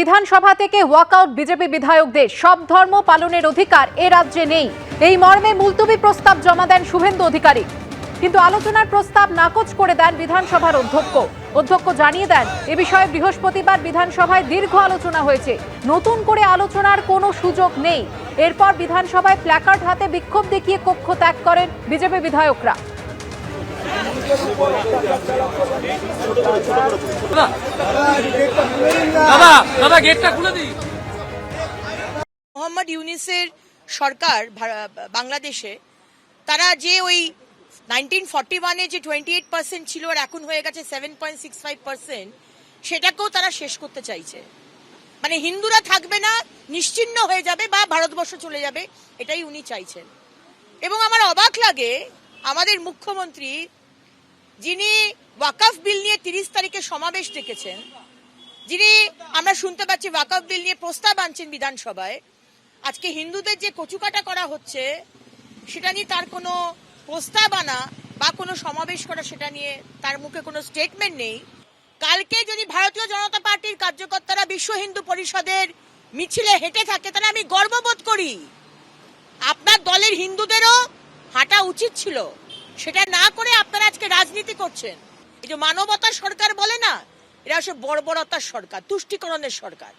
বিধানসভা থেকে walkout BJP বিধায়কদের সব ধর্ম পালনের অধিকার এ রাজ্যে নেই। এই মর্মে মুলতবি প্রস্তাব জমা দেন শুভেন্দু অধিকারী। কিন্তু আলোচনার প্রস্তাব নাকচ করে দেন বিধানসভার অধ্যক্ষ। অধ্যক্ষ জানিয়ে দেন, এ বিষয়ে বৃহস্পতিবার বিধানসভায় দীর্ঘ আলোচনা হয়েছে। নতুন করে আলোচনার কোনো সুযোগ নেই। এরপর বিধানসভায় প্ল্যাকার্ড হাতে বিক্ষোভ দেখিয়ে কক্ষ ত্যাগ করেন বিজেপি বিধায়করা। দাদা দাদা গেটটা খুলে দিই। মোহাম্মদ ইউনিসের সরকার বাংলাদেশে, তারা যে ওই নাইনটিন ফর্টি ওয়ানে যে টোয়েন্টি এইট পার্সেন্ট ছিল আর এখন হয়ে গেছে seven point six five percent সেটাকেও তারা শেষ করতে চাইছে। মানে হিন্দুরা থাকবে না নিশ্চিহ্ন হয়ে যাবে বা ভারতবর্ষ চলে যাবে, এটাই উনি চাইছেন। এবং আমার অবাক লাগে, আমাদের মুখ্যমন্ত্রী যিনি ওয়াকাফ বিল নিয়ে তিরিশ তারিখে সমাবেশ ডেকেছেন, যিনি, আমরা শুনতে পাচ্ছি, ওয়াকফ বিল নিয়ে প্রস্তাব আনছেন বিধানসভায়, আজকে হিন্দুদের যে কচুকাটা করা হচ্ছে, সেটা নিয়ে তার কোনো প্রস্তাব আনা বা কোনো সমাবেশ করা সেটা নিয়ে তার মুখে কোনো স্টেটমেন্ট নেই। কালকে যদি ভারতীয় জনতা পার্টির কার্যকর্তারা বিশ্ব হিন্দু পরিষদের মিছিলে হেঁটে থাকে, তাহলে আমি গর্ববোধ করি। আপনার দলের হিন্দুদেরও হাঁটা উচিত ছিল। সেটা না করে আপনারা আজকে রাজনীতি করছেন। এই যে মানবতার সরকার বলে না, এরা আসলে বর্বরতার সরকার, তুষ্টিকরণের সরকার।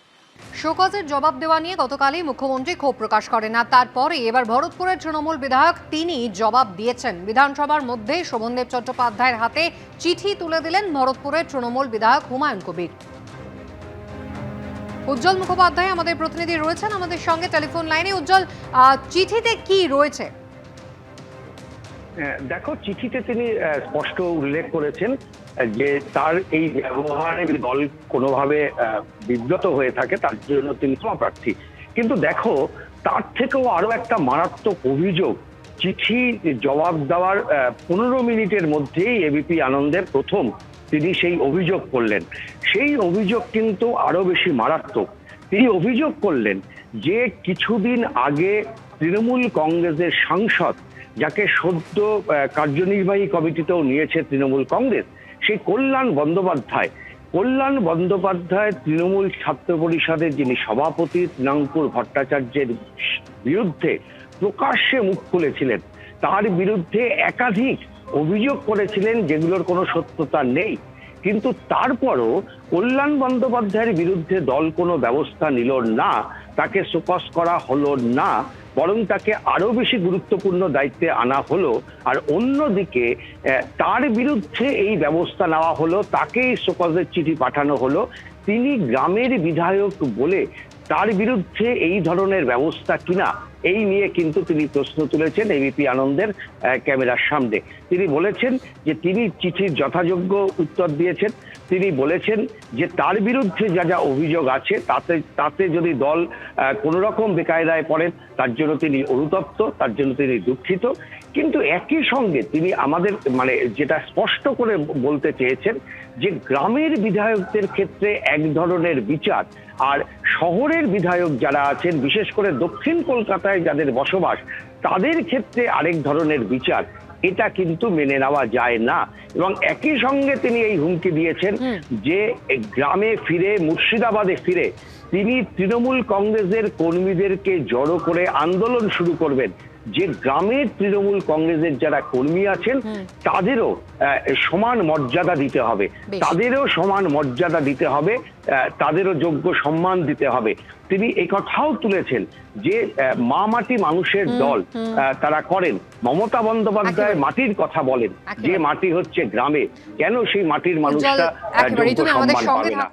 শোকজের জবাব দেওয়া নিয়ে গতকালই মুখ্যমন্ত্রী ক্ষোভ প্রকাশ করেন আর তারপরে এবার ভরতপুরের তৃণমূল বিধায়ক তিনি জবাব দিয়েছেন। বিধানসভার মধ্যে শোভনদেব চট্টোপাধ্যায়ের হাতে চিঠি তুলে দিলেন ভরতপুরের তৃণমূল বিধায়ক হুমায়ুন কবির। উজ্জ্বল মুখোপাধ্যায় আমাদের প্রতিনিধি রয়েছেন আমাদের সঙ্গে, টেলিফোন লাইনে। উজ্জ্বল চিঠিতে কি রয়েছে? দেখো, চিঠিতে তিনি স্পষ্ট উল্লেখ করেছেন যে তার এই ব্যবহারে দল কোনোভাবে বিব্রত হয়ে থাকে, তার জন্য তিনি প্রার্থী কিন্তু দেখো, তার থেকেও আরও একটা মারাত্মক অভিযোগ, চিঠি জবাব দেওয়ার পনেরো মিনিটের মধ্যেই এবিপি আনন্দের প্রথম তিনি সেই অভিযোগ করলেন। সেই অভিযোগ কিন্তু আরও বেশি মারাত্মক। তিনি অভিযোগ করলেন যে কিছুদিন আগে তৃণমূল কংগ্রেসের সাংসদ যাকে সদ্য কার্যনির্বাহী কমিটিতেও নিয়েছে তৃণমূল কংগ্রেস, সেই কল্যাণ বন্দ্যোপাধ্যায়। কল্যাণ বন্দ্যোপাধ্যায় তৃণমূল ছাত্র পরিষদের যিনি সভাপতি তৃণাঙ্কুর ভট্টাচার্যের বিরুদ্ধে প্রকাশ্যে মুখ খুলেছিলেন। তার বিরুদ্ধে একাধিক অভিযোগ করেছিলেন যেগুলোর কোনো সত্যতা নেই। কিন্তু তারপরও কল্যাণ বন্দ্যোপাধ্যায়ের বিরুদ্ধে দল কোনো ব্যবস্থা নিল না, তাকে শোকস করা হলো না। বরং তাকে আরও বেশি গুরুত্বপূর্ণ দায়িত্বে আনা হলো। আর অন্যদিকে তার বিরুদ্ধে এই ব্যবস্থা নেওয়া হলো, তাকেই শোকসের চিঠি পাঠানো হলো। তিনি গ্রামের বিধায়ক বলে তার বিরুদ্ধে এই ধরনের ব্যবস্থা কিনা, এই নিয়ে কিন্তু তিনি প্রশ্ন তুলেছেন এবিপি আনন্দের ক্যামেরার সামনে। তিনি বলেছেন যে তিনি চিঠির যথাযোগ্য উত্তর দিয়েছেন। তিনি বলেছেন যে তার বিরুদ্ধে যা যা অভিযোগ আছে, তাতে তাতে যদি দল কোনো রকম বেকায়দায় পড়েন, তার জন্য তিনি অনুতপ্ত, তার জন্য তিনি দুঃখিত। কিন্তু একই সঙ্গে তিনি আমাদের মানে যেটা স্পষ্ট করে বলতে চেয়েছেন যে গ্রামের বিধায়কদের ক্ষেত্রে এক ধরনের বিচার আর শহরের বিধায়ক যারা আছেন, বিশেষ করে দক্ষিণ কলকাতায় যাদের বসবাস, তাদের ক্ষেত্রে আরেক ধরনের বিচার। এটা কিন্তু মেনে নেওয়া যায় না। এবং একই সঙ্গে তিনি এই হুমকি দিয়েছেন যে গ্রামে ফিরে মুর্শিদাবাদে ফিরে তিনি তৃণমূল কংগ্রেসের কর্মীদেরকে জড়ো করে আন্দোলন শুরু করবেন। যে গ্রামের তৃণমূল কংগ্রেসের যারা কর্মী আছেন তাদেরও সমান মর্যাদা দিতে হবে। তাদেরও সমান মর্যাদা দিতে হবে তাদেরও যোগ্য সম্মান দিতে হবে। তিনি এই কথাও তুলেছেন যে মা মাটি মানুষের দল আহ, তারা করেন। মমতা বন্দ্যোপাধ্যায় মাটির কথা বলেন যে মাটি হচ্ছে গ্রামে। কেন সেই মাটির আহ, যোগ্য সম্মান পাবে না?